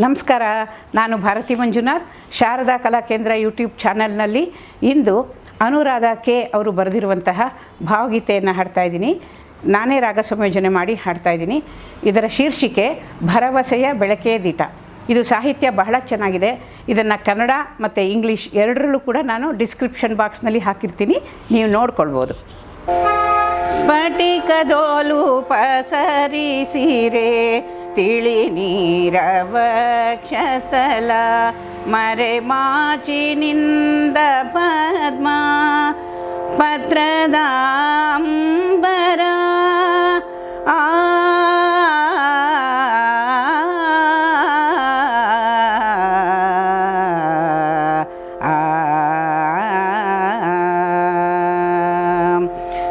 ನಮಸ್ಕಾರ, ನಾನು ಭಾರತಿ ಮಂಜುನಾಥ್, ಶಾರದಾ ಕಲಾ ಕೇಂದ್ರ ಯೂಟ್ಯೂಬ್ ಚಾನಲ್ನಲ್ಲಿ ಇಂದು ಅನುರಾಧ ಕೆ ಅವರು ಬರೆದಿರುವಂತಹ ಭಾವಗೀತೆಯನ್ನು ಹಾಡ್ತಾ ಇದ್ದೀನಿ. ನಾನೇ ರಾಗ ಸಂಯೋಜನೆ ಮಾಡಿ ಹಾಡ್ತಾ ಇದ್ದೀನಿ. ಇದರ ಶೀರ್ಷಿಕೆ, ಭರವಸೆಯ ಬೆಳಕೆ ದೀಟ. ಇದು ಸಾಹಿತ್ಯ ಬಹಳ ಚೆನ್ನಾಗಿದೆ. ಇದನ್ನು ಕನ್ನಡ ಮತ್ತು ಇಂಗ್ಲೀಷ್ ಎರಡರಲ್ಲೂ ಕೂಡ ನಾನು ಡಿಸ್ಕ್ರಿಪ್ಷನ್ ಬಾಕ್ಸ್ನಲ್ಲಿ ಹಾಕಿರ್ತೀನಿ. ನೀವು ನೋಡ್ಕೊಳ್ಬೋದು. ಸ್ಫಟಿಕದೋಲು ಪಸರಿಸಿರೆ ತಿಳಿ ಮರೆ ಮಾಚಿನಿಂದ ಪದ್ಮ ಪತ್ರದಾಂಬರ ಆ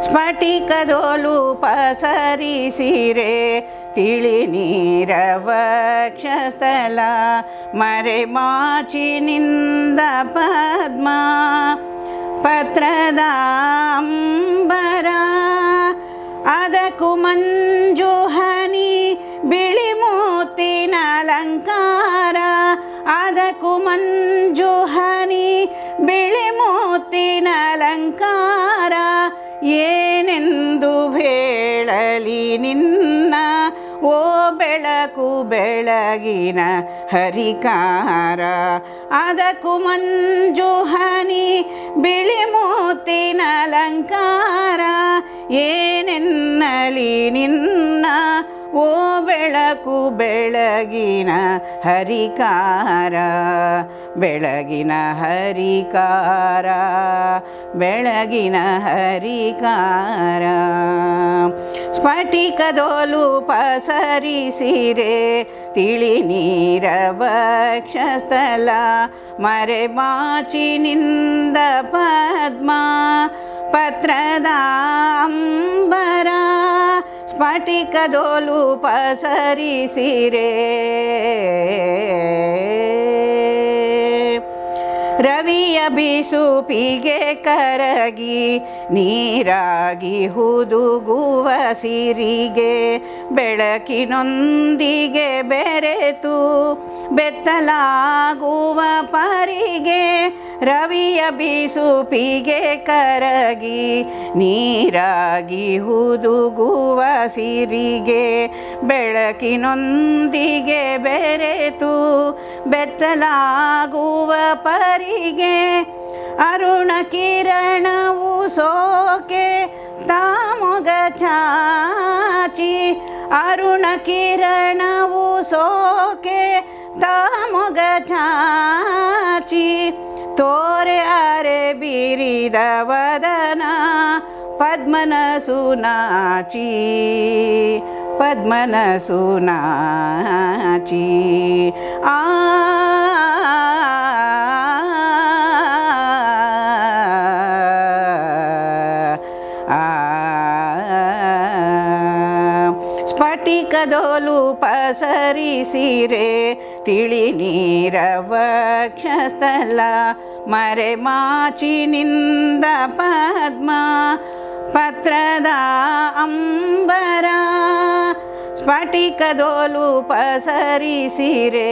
ಸ್ಫಟಿಕದೋಲು ಪಸರಿಸಿರೆ ತಿಳಿ ಮರೆ ಮಾಚಿನಿಂದ ಪದ್ಮ. ಪತ್ರದಾಂಬರ ಅದಕ್ಕೂ ಮಂಜು ಹನಿ ಬಿಳಿ ಮೂತಿನ ಅಲಂಕಾರ. ಅದಕ್ಕೂ ಮಂಜು ಹನಿ ಬಿಳಿ ಮೂತಿನ ಅಲಂಕಾರ. ಏನೆಂದು ಹೇಳಲಿ ನಿನ್ನ ಓ ಬೆಳಕು ಬೆಳಗಿನ ಹರಿಕಾರ, ಅದಕ್ಕೂ ಮಂಜು ಹನಿ ಬಿಳಿ ಮೂತಿನ ಅಲಂಕಾರ, ಏನೆನ್ನಲಿ ನಿನ್ನ ಓ ಬೆಳಕು ಬೆಳಗಿನ ಹರಿಕಾರ ಬೆಳಗಿನ ಹರಿಕಾರ ಬೆಳಗಿನ ಹರಿಕಾರ. ಸ್ಫಟಿಕದೋಲು ಪಸರಿಸಿರೆ. ತಿಳಿ ನೀರವಕ್ಷಸ್ಥಲ ಮರೆ ಮಾಚಿನಿಂದ ಪದ್ಮ ಪತ್ರದಾಂಬರ ಸ್ಫಟಿಕದೋಲು ಪಸರಿಸಿರೆ. ಬಿಸುಪಿಗೆ ಕರಗಿ ನೀರಾಗಿ ಹುದುಗುವ ಸಿರಿಗೆ ಬೆಳಕಿನೊಂದಿಗೆ ಬೆರೆತು ಬೆತ್ತಲಾಗುವ ಪರಿಗೆ ರವಿಯ ಬಿಸುಪಿಗೆ ಕರಗಿ ನೀರಾಗಿ ಹುದುಗುವ ಸಿರಿಗೆ ಬೆಳಕಿನೊಂದಿಗೆ ಬೆರೆತು ಬೆತ್ತಲಾಗುವ ಪರಿಗೆ ಅರುಣ ಕಿರಣವು ಸೋಕೆ ತಾಮೊಗ ಚಾಚಿ. ಅರುಣ ಕಿರಣವು ಸೋಕೆ ತಾಮೊಗ ಚಾಚಿ. ತೋರೆ ಅರೆ ಬೀರಿದ ವದನ ಪದ್ಮನ ಸುನಾಚಿ ಸುನಾಚಿ ಆ ಸ್ಫಟಿಕದೋಲು ಪಸರಿಸಿರೆ ತಿಳಿ ನೀರವಕ್ಷಸ್ಥಲ ಮರೆ ಮಾಚಿ ನಿಂದ ಪದ್ಮ ಪತ್ರದ ಅಂಬರ ಸ್ಫಟಿಕದೋಲು ಪಸರಿಸಿರೆ.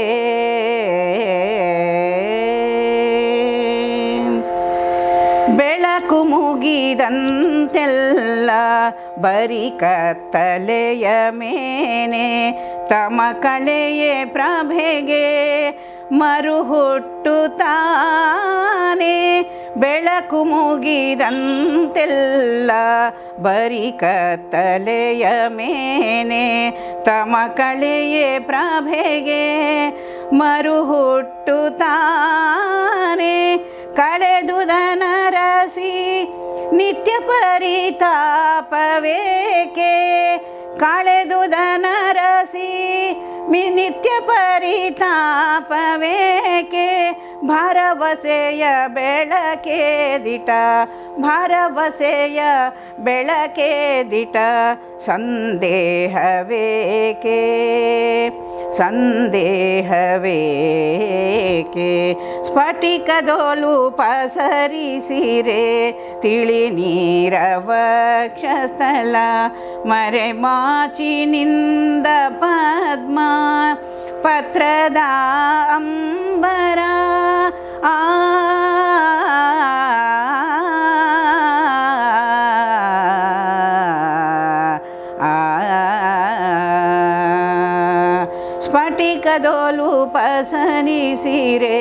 ಬೆಳಕು ಮುಗಿದಂತೆಲ್ಲ ಬರಿ ಕತ್ತಲೆಯ ಮೇನೆ ತಮ ಕಳೆಯೇ ಪ್ರಭೆಗೆ ಮರು ಹುಟ್ಟುತ್ತಾನೆ ಬೆಳಕು ಮುಗಿದಂತೆಲ್ಲ ಬರಿ ಕತ್ತಲೆಯ ಮೇನೆ, ತಮ ಕಳೆಯೇ ಪ್ರಭೆಗೆ ಮರು ಹುಟ್ಟುತ್ತಾನೆ ಕಳೆದುದನರಸಿ ನಿತ್ಯ ಪರಿತಾಪವೇಕೆ? ಕಳೆದುದನರಸಿ ಮಿ ನಿತ್ಯ ಪರಿತಾಪವೇಕೆ? ಭರವಸೆಯ ಬೆಳಕೆ ದಿಟ ಭರವಸೆಯ ಬೆಳಕೆ ದಿಟ ಸಂದೇಹವೇಕೆ ಸಂದೇಹವೇಕೆ ಸ್ಫಟಿಕದೋಲು ಪಸರಿಸಿರೆ, ತಿಳಿ ನೀರವಕ್ಷಸ್ಥಲ ಮರೆ ಮಾಚಿನಿಂದ ಪದ್ಮ ಪತ್ರದ ಅಂಬರ ಆ ಸ್ಫಟಿಕದೋಲು ಪಸನಿಸಿರೆ